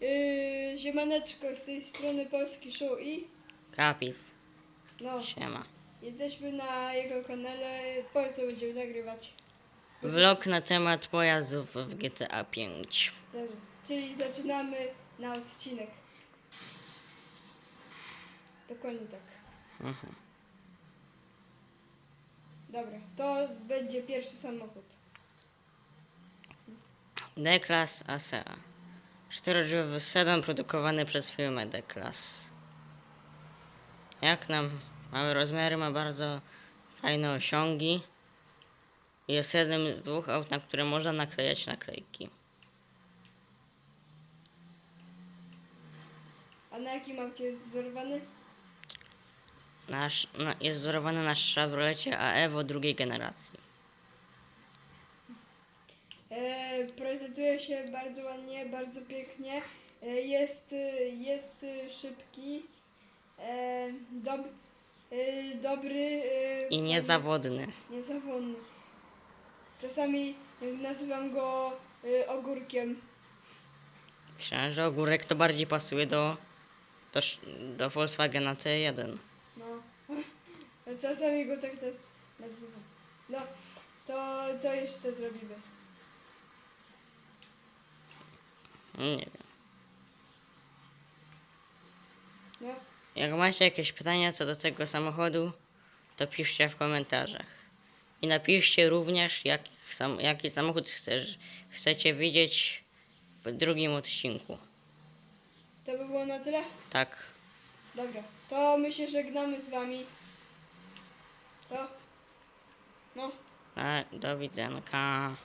Yy, siemaneczko, z tej strony Polski Show i Kapis. no, Siema. jesteśmy na jego kanale, po co będziemy nagrywać? Vlog na temat pojazdów w GTA 5. Dobrze, czyli zaczynamy na odcinek. Dokładnie tak. Mhm. Dobra, to będzie pierwszy samochód. D-Class ASEA. Czterodrzwiowy sedan produkowany przez firmę D-Class. Jak nam mały rozmiary, ma bardzo fajne osiągi. Jest jednym z dwóch aut, na które można naklejać naklejki. A na jakim aucie jest wzorowany? Nasz, na, jest wzorowany na Chevrolecie AEVO drugiej generacji. E, prezentuje się bardzo ładnie, bardzo pięknie. E, jest, jest szybki, e, dob, dobry I niezawodny. niezawodny. Czasami nazywam go ogórkiem. Myślałem, że ogórek to bardziej pasuje do, do, do Volkswagena T1. No. Czasami go tak naz- nazywam. No, to co jeszcze zrobimy? Nie wiem. No, Jak macie jakieś pytania co do tego samochodu, to piszcie w komentarzach. I napiszcie również, jaki, sam, jaki samochód chcesz, chcecie widzieć w drugim odcinku. to by było na tyle? Tak. Dobra, to my się żegnamy z wami. To? No, A, do widzenia. pa.